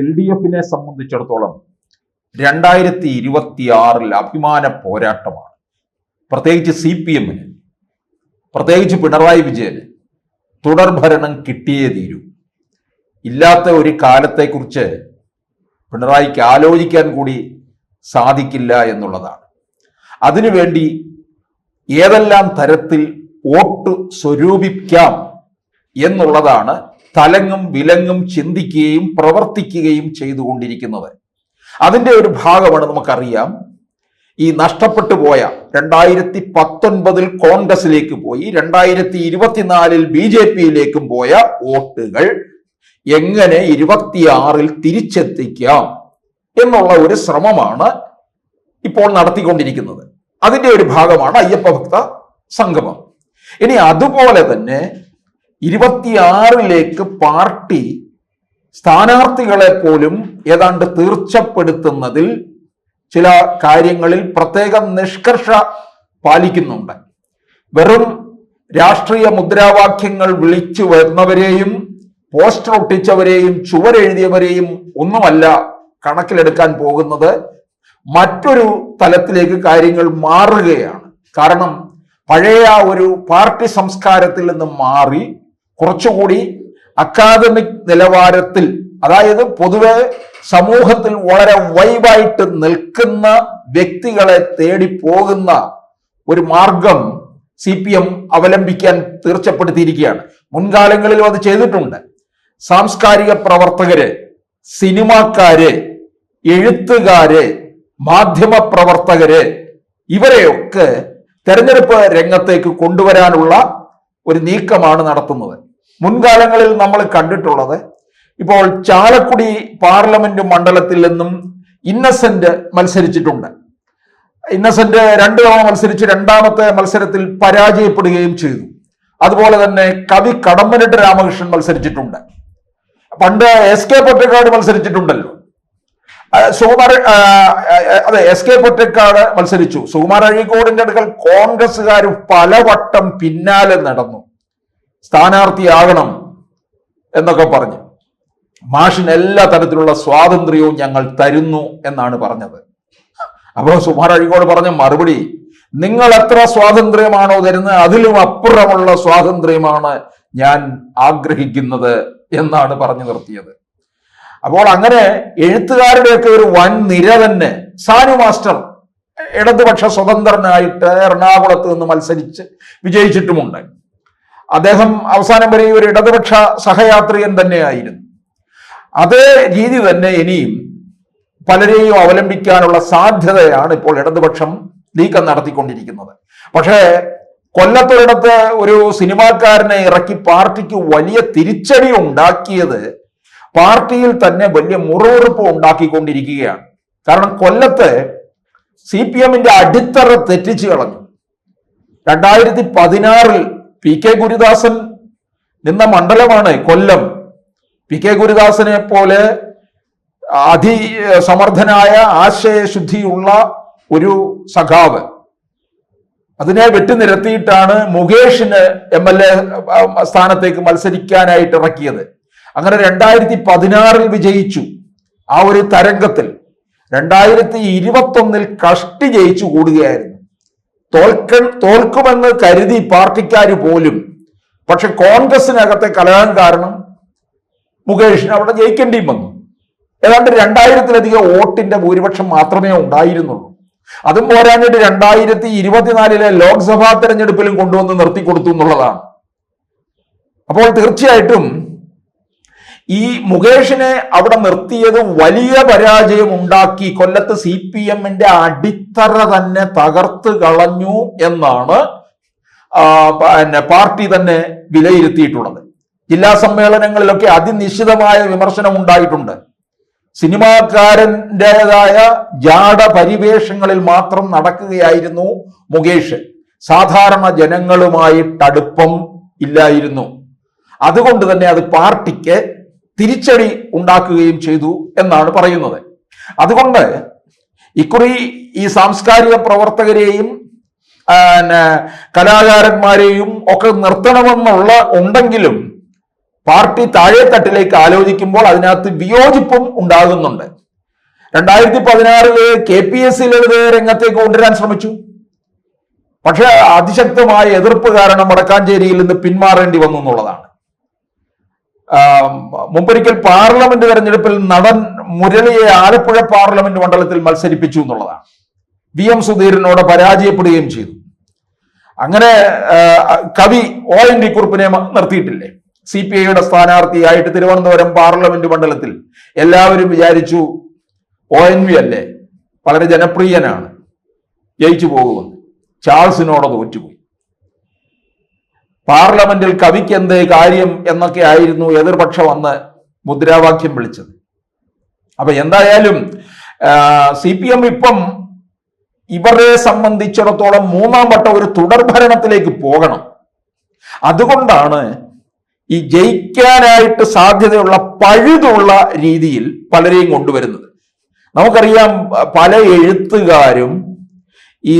L D എഫിനെ സംബന്ധിച്ചിടത്തോളം രണ്ടായിരത്തി ഇരുപത്തി ആറിൽ അഭിമാന പോരാട്ടമാണ്. പ്രത്യേകിച്ച് സി പി എമ്മിന് പ്രത്യേകിച്ച് പിണറായി വിജയന് തുടർഭരണം കിട്ടിയേ തീരൂ. ഇല്ലാത്ത ഒരു കാലത്തെക്കുറിച്ച് പിണറായിക്ക് ആലോചിക്കാൻ കൂടി സാധിക്കില്ല എന്നുള്ളതാണ്. അതിനുവേണ്ടി ഏതെല്ലാം തരത്തിൽ വോട്ട് സ്വരൂപിക്കാം എന്നുള്ളതാണ് തലങ്ങും വിലങ്ങും ചിന്തിക്കുകയും പ്രവർത്തിക്കുകയും ചെയ്തുകൊണ്ടിരിക്കുന്നത് അതിന്റെ ഒരു ഭാഗമാണ് നമുക്കറിയാം. ഈ നഷ്ടപ്പെട്ടു പോയ രണ്ടായിരത്തി പത്തൊൻപതിൽ കോൺഗ്രസിലേക്ക് പോയി രണ്ടായിരത്തി ഇരുപത്തിനാലിൽ ബി ജെ പിയിലേക്കും പോയ വോട്ടുകൾ എങ്ങനെ ഇരുപത്തിയാറിൽ തിരിച്ചെത്തിക്കാം എന്നുള്ള ഒരു ശ്രമമാണ് ഇപ്പോൾ നടത്തിക്കൊണ്ടിരിക്കുന്നത്. അതിന്റെ ഒരു ഭാഗമാണ് അയ്യപ്പ ഭക്ത സംഗമം. ഇനി അതുപോലെ തന്നെ ഇരുപത്തിയാറിലേക്ക് പാർട്ടി സ്ഥാനാർത്ഥികളെ പോലും ഏതാണ്ട് തീർച്ചപ്പെടുത്തുന്നതിൽ ചില കാര്യങ്ങളിൽ പ്രത്യേക നിഷ്കർഷ പാലിക്കുന്നുണ്ട്. വെറും രാഷ്ട്രീയ മുദ്രാവാക്യങ്ങൾ വിളിച്ചു വരുന്നവരെയും പോസ്റ്റർ ഒട്ടിച്ചവരെയും ചുവരെഴുതിയവരെയും ഒന്നുമല്ല കണക്കിലെടുക്കാൻ പോകുന്നത്. മറ്റൊരു തലത്തിലേക്ക് കാര്യങ്ങൾ മാറുകയാണ്. കാരണം പഴയ ഒരു പാർട്ടി സംസ്കാരത്തിൽ നിന്ന് മാറി കുറച്ചുകൂടി അക്കാദമിക് നിലവാരത്തിൽ അതായത് പൊതുവെ സമൂഹത്തിൽ വളരെ വൈബായിട്ട് നിൽക്കുന്ന വ്യക്തികളെ തേടി പോകുന്ന ഒരു മാർഗം സി പി എം അവലംബിക്കാൻ തീർച്ചപ്പെടുത്തിയിരിക്കുകയാണ്. മുൻകാലങ്ങളിലും അത് ചെയ്തിട്ടുണ്ട്. സാംസ്കാരിക പ്രവർത്തകര് സിനിമാക്കാര് എഴുത്തുകാര് മാധ്യമ പ്രവർത്തകര് ഇവരെയൊക്കെ തെരഞ്ഞെടുപ്പ് രംഗത്തേക്ക് കൊണ്ടുവരാനുള്ള ഒരു നീക്കമാണ് നടത്തുന്നത്. മുൻകാലങ്ങളിൽ നമ്മൾ കണ്ടിട്ടുള്ളത് ഇപ്പോൾ ചാലക്കുടി പാർലമെന്റ് മണ്ഡലത്തിൽ നിന്നും ഇന്നസെന്റ് മത്സരിച്ചിട്ടുണ്ട്. ഇന്നസെന്റ് രണ്ടു തവണ മത്സരിച്ച് രണ്ടാമത്തെ മത്സരത്തിൽ പരാജയപ്പെടുകയും ചെയ്തു. അതുപോലെ തന്നെ കവി കടമ്പനിട്ട് രാമകൃഷ്ണൻ മത്സരിച്ചിട്ടുണ്ട്. പണ്ട് എസ് കെ പൊറ്റക്കാട് മത്സരിച്ചിട്ടുണ്ടല്ലോ. സുകുമാർ അതെ എസ് കെ പൊറ്റക്കാട് മത്സരിച്ചു. സുകുമാർ അഴീക്കോടിന്റെ അടുക്കൽ കോൺഗ്രസ്സുകാർ പലവട്ടം പിന്നാലെ നടന്നു. സ്ഥാനാർത്ഥിയാകണം എന്നൊക്കെ പറഞ്ഞു. മാഷിന് എല്ലാ തരത്തിലുള്ള സ്വാതന്ത്ര്യവും ഞങ്ങൾ തരുന്നു എന്നാണ് പറഞ്ഞത്. അപ്പോൾ സുമാർ അഴീക്കോട് പറഞ്ഞ മറുപടി നിങ്ങൾ എത്ര സ്വാതന്ത്ര്യമാണോ തരുന്നത് അതിലും അപ്പുറമുള്ള സ്വാതന്ത്ര്യമാണ് ഞാൻ ആഗ്രഹിക്കുന്നത് എന്നാണ് പറഞ്ഞു നിർത്തിയത്. അപ്പോൾ അങ്ങനെ എഴുത്തുകാരുടെയൊക്കെ ഒരു വൻ നിര തന്നെ സാനു മാസ്റ്റർ ഇടതുപക്ഷ സ്വതന്ത്രനായിട്ട് എറണാകുളത്ത് നിന്ന് മത്സരിച്ച് വിജയിച്ചിട്ടുമുണ്ട്. അദ്ദേഹം അവസാനം വരെ ഒരു ഇടതുപക്ഷ സഹയാത്രികൻ തന്നെയായിരുന്നു. അതേ രീതി തന്നെ ഇനിയും പലരെയും അവലംബിക്കാനുള്ള സാധ്യതയാണ് ഇപ്പോൾ ഇടതുപക്ഷം നീക്കം നടത്തിക്കൊണ്ടിരിക്കുന്നത്. പക്ഷേ കൊല്ലത്തൊരിടത്ത് ഒരു സിനിമാക്കാരനെ ഇറക്കി പാർട്ടിക്ക് വലിയ തിരിച്ചടി ഉണ്ടാക്കിയത് പാർട്ടിയിൽ തന്നെ വലിയ മുറിവുറുപ്പ് ഉണ്ടാക്കിക്കൊണ്ടിരിക്കുകയാണ്. കാരണം കൊല്ലത്ത് സി പി എമ്മിന്റെ അടിത്തറ തെറ്റിച്ചു കളഞ്ഞു. രണ്ടായിരത്തി പതിനാറിൽ പി കെ ഗുരുദാസൻ നിന്ന മണ്ഡലമാണ് കൊല്ലം. പി കെ ഗുരുദാസനെ പോലെ അതി സമർത്ഥനായ ആശയശുദ്ധിയുള്ള ഒരു സഖാവ്. അതിനെ വെട്ടിനിരത്തിയിട്ടാണ് മുകേഷിന് എം എൽ എ സ്ഥാനത്തേക്ക് മത്സരിക്കാനായിട്ട് ഇറക്കിയത്. അങ്ങനെ രണ്ടായിരത്തി പതിനാറിൽ വിജയിച്ചു. ആ ഒരു തരംഗത്തിൽ രണ്ടായിരത്തി ഇരുപത്തൊന്നിൽ കഷ്ടി ജയിച്ചു കൂടുകയായിരുന്നു. തോൽക്ക തോൽക്കുമെന്ന് കരുതി പാർട്ടിക്കാർ പോലും. പക്ഷെ കോൺഗ്രസിനകത്തെ കലഹം കാരണം മുകേഷിന് അവിടെ ജയിക്കേണ്ടിയും വന്നു. ഏതാണ്ട് രണ്ടായിരത്തിലധികം വോട്ടിന്റെ ഭൂരിപക്ഷം മാത്രമേ ഉണ്ടായിരുന്നുള്ളൂ. അതും പോരാഞ്ഞിട്ട് രണ്ടായിരത്തി ഇരുപത്തിനാലിലെ ലോക്സഭാ തെരഞ്ഞെടുപ്പിലും കൊണ്ടുവന്ന് നിർത്തിക്കൊടുത്തു എന്നുള്ളതാണ്. അപ്പോൾ തീർച്ചയായിട്ടും ഈ മുകേഷിനെ അവിടെ നിർത്തിയത് വലിയ പരാജയം ഉണ്ടാക്കി കൊല്ലത്ത് സി പി എമ്മിന്റെ അടിത്തറ തന്നെ തകർത്ത് കളഞ്ഞു എന്നാണ് പിന്നെ പാർട്ടി തന്നെ വിലയിരുത്തിയിട്ടുള്ളത്. ജില്ലാ സമ്മേളനങ്ങളിലൊക്കെ അതിനിശ്ചിതമായ വിമർശനം ഉണ്ടായിട്ടുണ്ട്. സിനിമാക്കാരന്റെതായ ജാട പരിവേഷങ്ങളിൽ മാത്രം നടക്കുകയായിരുന്നു മുകേഷ്. സാധാരണ ജനങ്ങളുമായിട്ട് അടുപ്പം ഇല്ലായിരുന്നു. അതുകൊണ്ട് തന്നെ അത് പാർട്ടിക്ക് തിരിച്ചടി ഉണ്ടാക്കുകയും ചെയ്തു എന്നാണ് പറയുന്നത്. അതുകൊണ്ട് ഇക്കുറി ഈ സാംസ്കാരിക പ്രവർത്തകരെയും കലാകാരന്മാരെയും ഒക്കെ നിർത്തണമെന്നുള്ള ഉണ്ടെങ്കിലും പാർട്ടി താഴെത്തട്ടിലേക്ക് ആലോചിക്കുമ്പോൾ അതിനകത്ത് വിയോജിപ്പും ഉണ്ടാകുന്നുണ്ട്. രണ്ടായിരത്തി പതിനാറിൽ K P S C Lalit രംഗത്തേക്ക് കൊണ്ടുവരാൻ ശ്രമിച്ചു. പക്ഷെ അതിശക്തമായ എതിർപ്പ് കാരണം വടക്കാഞ്ചേരിയിൽ നിന്ന് പിന്മാറേണ്ടി വന്നു എന്നുള്ളതാണ്. മുമ്പൊരിക്കൽ പാർലമെന്റ് തെരഞ്ഞെടുപ്പിൽ നടൻ മുരളിയെ ആലപ്പുഴ പാർലമെന്റ് മണ്ഡലത്തിൽ മത്സരിപ്പിച്ചു എന്നുള്ളതാണ്. വി എം സുധീരനോട് പരാജയപ്പെടുകയും ചെയ്തു. അങ്ങനെ കവി ഒ എൻ ഡി കുറുപ്പിനെ നിർത്തിയിട്ടില്ലേ? സി പി ഐയുടെ സ്ഥാനാർത്ഥിയായിട്ട് തിരുവനന്തപുരം പാർലമെന്റ് മണ്ഡലത്തിൽ എല്ലാവരും വിചാരിച്ചു ഒ എൻ വി അല്ലേ? വളരെ ജനപ്രിയനാണ്. ജയിച്ചു പോകുമെന്ന്. ചാൾസിനോട് തോറ്റുപോയി പാർലമെന്റിൽ കവിക്ക് എന്തേ കാര്യം എന്നൊക്കെ ആയിരുന്നു എതിർപക്ഷം അന്ന് മുദ്രാവാക്യം വിളിച്ചത്. അപ്പൊ എന്തായാലും സി പി എം ഇപ്പം ഇവരെ സംബന്ധിച്ചിടത്തോളം മൂന്നാം വട്ടം ഒരു തുടർഭരണത്തിലേക്ക് പോകണം. അതുകൊണ്ടാണ് ഈ ജയിക്കാനായിട്ട് സാധ്യതയുള്ള പഴുതുള്ള രീതിയിൽ പലരെയും കൊണ്ടുവരുന്നത്. നമുക്കറിയാം പല എഴുത്തുകാരും ഈ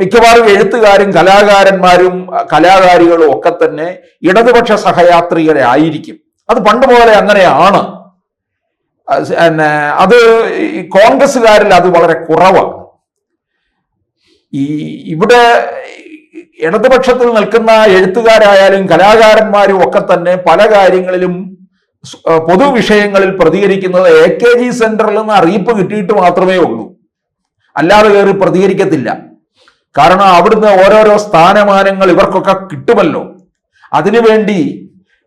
മിക്കവാറും എഴുത്തുകാരും കലാകാരന്മാരും കലാകാരികളും ഒക്കെ തന്നെ ഇടതുപക്ഷ സഹയാത്രികരെ ആയിരിക്കും. അത് പണ്ട് മുതലേ അങ്ങനെയാണ്. പിന്നെ അത് കോൺഗ്രസ്സുകാരിൽ അത് വളരെ കുറവാണ്. ഈ ഇവിടെ ഇടതുപക്ഷത്തിൽ നിൽക്കുന്ന എഴുത്തുകാരായാലും കലാകാരന്മാരും ഒക്കെ തന്നെ പല കാര്യങ്ങളിലും പൊതുവിഷയങ്ങളിൽ പ്രതികരിക്കുന്നത് എ കെ ജി സെന്ററിൽ നിന്ന് അറിയിപ്പ് കിട്ടിയിട്ട് മാത്രമേ ഉള്ളൂ. അല്ലാതെ കയറി പ്രതികരിക്കത്തില്ല. കാരണം അവിടുന്ന് ഓരോരോ സ്ഥാനമാനങ്ങൾ ഇവർക്കൊക്കെ കിട്ടുമല്ലോ. അതിനുവേണ്ടി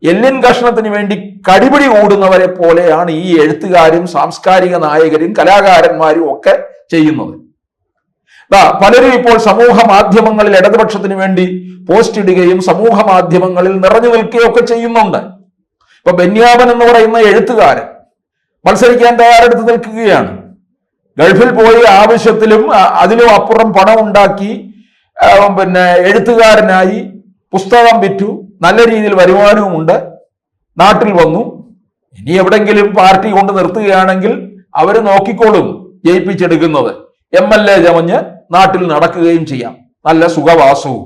എല്ലിൻ കഷ്ണത്തിന് വേണ്ടി കടിപിടി കൂടുന്നവരെ പോലെയാണ് ഈ എഴുത്തുകാരും സാംസ്കാരിക നായകരും കലാകാരന്മാരും ഒക്കെ ചെയ്യുന്നത്. പലരും ഇപ്പോൾ സമൂഹ മാധ്യമങ്ങളിൽ ഇടതുപക്ഷത്തിന് വേണ്ടി പോസ്റ്റ് ഇടുകയും സമൂഹ മാധ്യമങ്ങളിൽ നിറഞ്ഞു നിൽക്കുകയും ഒക്കെ ചെയ്യുന്നുണ്ട്. ഇപ്പൊ ബെന്യാമൻ എന്ന് പറയുന്ന എഴുത്തുകാരൻ മത്സരിക്കാൻ തയ്യാറെടുത്ത് നിൽക്കുകയാണ്. ഗൾഫിൽ പോയി ആവശ്യത്തിലും അതിലും അപ്പുറം പണം ഉണ്ടാക്കി പിന്നെ എഴുത്തുകാരനായി പുസ്തകം വിറ്റു. നല്ല രീതിയിൽ വരുമാനവുമുണ്ട് നാട്ടിൽ വന്നു. ഇനി എവിടെങ്കിലും പാർട്ടി കൊണ്ട് നിർത്തുകയാണെങ്കിൽ അവർ നോക്കിക്കോളും ജയിപ്പിച്ചെടുക്കുന്നത്. എം എൽ എ ചമഞ്ഞ് നാട്ടിൽ നടക്കുകയും ചെയ്യാം. നല്ല സുഖവാസവും.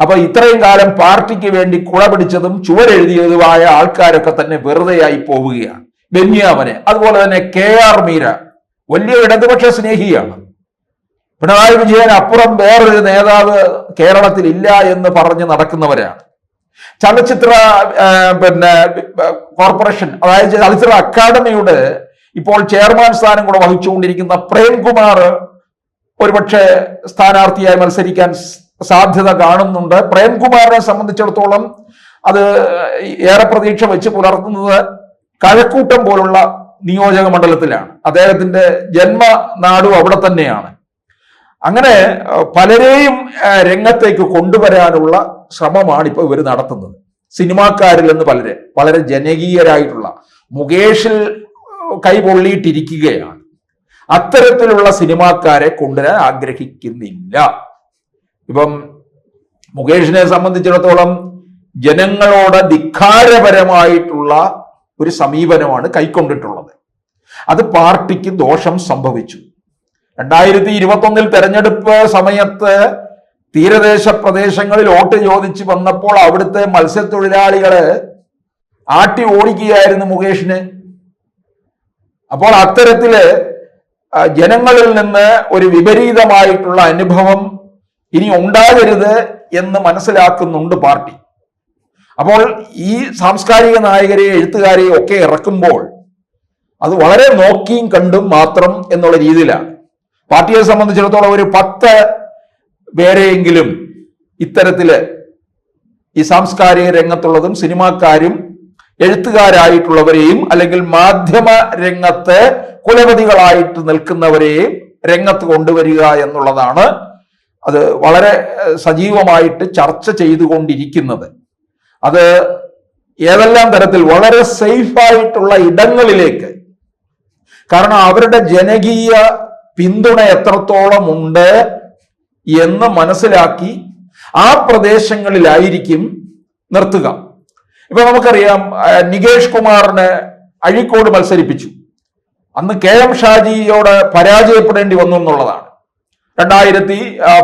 അപ്പൊ ഇത്രയും കാലം പാർട്ടിക്ക് വേണ്ടി കുള പിടിച്ചതും ചുവരെഴുതിയതുമായ ആൾക്കാരൊക്കെ തന്നെ വെറുതെയായി പോവുകയാണ്. ബെന്യാമനെ അതുപോലെ തന്നെ കെ ആർ മീര വലിയ ഇടതുപക്ഷ സ്നേഹിയാണ്. പിണറായി വിജയൻ അപ്പുറം വേറൊരു നേതാവ് കേരളത്തിൽ ഇല്ല എന്ന് പറഞ്ഞ് നടക്കുന്നവരാണ്. ചലച്ചിത്ര പിന്നെ കോർപ്പറേഷൻ അതായത് ചലച്ചിത്ര അക്കാദമിയുടെ ഇപ്പോൾ ചെയർമാൻ സ്ഥാനം കൂടെ വഹിച്ചുകൊണ്ടിരിക്കുന്ന പ്രേംകുമാർ ഒരുപക്ഷെ സ്ഥാനാർത്ഥിയായി മത്സരിക്കാൻ സാധ്യത കാണുന്നുണ്ട്. പ്രേംകുമാറിനെ സംബന്ധിച്ചിടത്തോളം അത് ഏറെ പ്രതീക്ഷ വെച്ച് പുലർത്തുന്നത് കഴക്കൂട്ടം പോലുള്ള നിയോജക മണ്ഡലത്തിലാണ്. അദ്ദേഹത്തിന്റെ ജന്മനാടും അവിടെ തന്നെയാണ്. അങ്ങനെ പലരെയും രംഗത്തേക്ക് കൊണ്ടുവരാനുള്ള ശ്രമമാണ് ഇപ്പോൾ ഇവർ നടത്തുന്നത്. സിനിമാക്കാരിൽ നിന്ന് പലരെ വളരെ ജനകീയരായിട്ടുള്ള മുകേഷിൽ കൈപൊള്ളിയിട്ടിരിക്കുകയാണ് അത്തരത്തിലുള്ള സിനിമാക്കാരെ കൊണ്ടുവരാൻ ആഗ്രഹിക്കുന്നില്ല. ഇപ്പം മുകേഷിനെ സംബന്ധിച്ചിടത്തോളം ജനങ്ങളോട് ധിക്കാരപരമായിട്ടുള്ള ഒരു സമീപനമാണ് കൈക്കൊണ്ടിട്ടുള്ളത്. അത് പാർട്ടിക്ക് ദോഷം സംഭവിച്ചു. രണ്ടായിരത്തി ഇരുപത്തി ഒന്നിൽ തെരഞ്ഞെടുപ്പ് സമയത്ത് തീരദേശ പ്രദേശങ്ങളിൽ വോട്ട് ചോദിച്ച് വന്നപ്പോൾ അവിടുത്തെ മത്സ്യത്തൊഴിലാളികൾ ആട്ടി ഓടിക്കുകയായിരുന്നു മുകേഷിന്. അപ്പോൾ അത്തരത്തിൽ ജനങ്ങളിൽ നിന്ന് ഒരു വിപരീതമായിട്ടുള്ള അനുഭവം ഇനി ഉണ്ടാകരുത് എന്ന് മനസ്സിലാക്കുന്നുണ്ട് പാർട്ടി. അപ്പോൾ ഈ സാംസ്കാരിക നായകരെ എഴുത്തുകാരെയും ഒക്കെ ഇറക്കുമ്പോൾ അത് വളരെ നോക്കിയും കണ്ടും മാത്രം എന്നുള്ള രീതിയിലാണ്. പാർട്ടിയെ സംബന്ധിച്ചിടത്തോളം ഒരു പത്ത് പേരെയെങ്കിലും ഇത്തരത്തിൽ ഈ സാംസ്കാരിക രംഗത്തുള്ളതും സിനിമാക്കാരും എഴുത്തുകാരായിട്ടുള്ളവരെയും അല്ലെങ്കിൽ മാധ്യമ രംഗത്ത് കുലപതികളായിട്ട് നിൽക്കുന്നവരെയും രംഗത്ത് കൊണ്ടുവരിക എന്നുള്ളതാണ് അത് വളരെ സജീവമായിട്ട് ചർച്ച ചെയ്തുകൊണ്ടിരിക്കുന്നത്. അത് ഏതെല്ലാം തരത്തിൽ വളരെ സേഫായിട്ടുള്ള ഇടങ്ങളിലേക്ക്. കാരണം അവരുടെ ജനകീയ പിന്തുണ എത്രത്തോളം ഉണ്ട് എന്ന് മനസ്സിലാക്കി ആ പ്രദേശങ്ങളിലായിരിക്കും നിർത്തുക. ഇപ്പൊ നമുക്കറിയാം നികേഷ് കുമാറിനെ അഴീക്കോട് മത്സരിപ്പിച്ചു. അന്ന് കെ എം ഷാജിയോട് പരാജയപ്പെടേണ്ടി വന്നു എന്നുള്ളതാണ്. രണ്ടായിരത്തി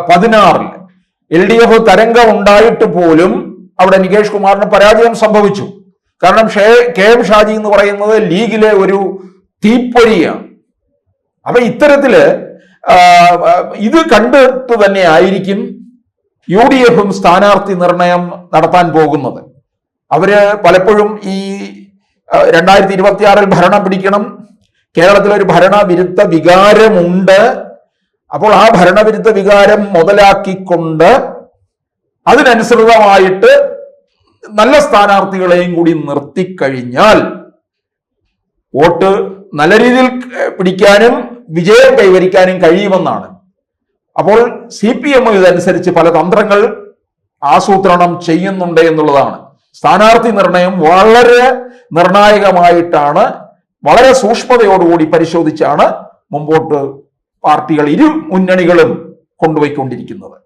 പതിനാറിൽ എൽ ഡി എഫ് തരംഗം ഉണ്ടായിട്ട് പോലും അവിടെ നികേഷ് കുമാറിന് പരാജയം സംഭവിച്ചു. കാരണം ഷേ കെ എം ഷാജി എന്ന് പറയുന്നത് ലീഗിലെ ഒരു തീപ്പൊരിയാണ്. അപ്പൊ ഇത്തരത്തിൽ ഇത് കണ്ടിട്ട് തന്നെ ആയിരിക്കും യു ഡി എഫും സ്ഥാനാർത്ഥി നിർണയം നടത്താൻ പോകുന്നത്. അവർ പലപ്പോഴും ഈ രണ്ടായിരത്തി ഇരുപത്തി ആറിൽ ഭരണം പിടിക്കണം. കേരളത്തിൽ ഒരു ഭരണവിരുദ്ധ വികാരമുണ്ട്. അപ്പോൾ ആ ഭരണവിരുദ്ധ വികാരം മുതലാക്കിക്കൊണ്ട് അതിനനുസൃതമായിട്ട് നല്ല സ്ഥാനാർത്ഥികളെയും കൂടി നിർത്തിക്കഴിഞ്ഞാൽ വോട്ട് നല്ല രീതിയിൽ പിടിക്കാനും വിജയം കൈവരിക്കാനും കഴിയുമെന്നാണ്. അപ്പോൾ സി പി എം ഇതനുസരിച്ച് പല തന്ത്രങ്ങൾ ആസൂത്രണം ചെയ്യുന്നുണ്ട് എന്നുള്ളതാണ്. സ്ഥാനാർത്ഥി നിർണയം വളരെ നിർണായകമായിട്ടാണ് വളരെ സൂക്ഷ്മതയോടുകൂടി പരിശോധിച്ചാണ് മുമ്പോട്ട് പാർട്ടികൾ ഇരു മുന്നണികളും കൊണ്ടുപോയിക്കൊണ്ടിരിക്കുന്നത്.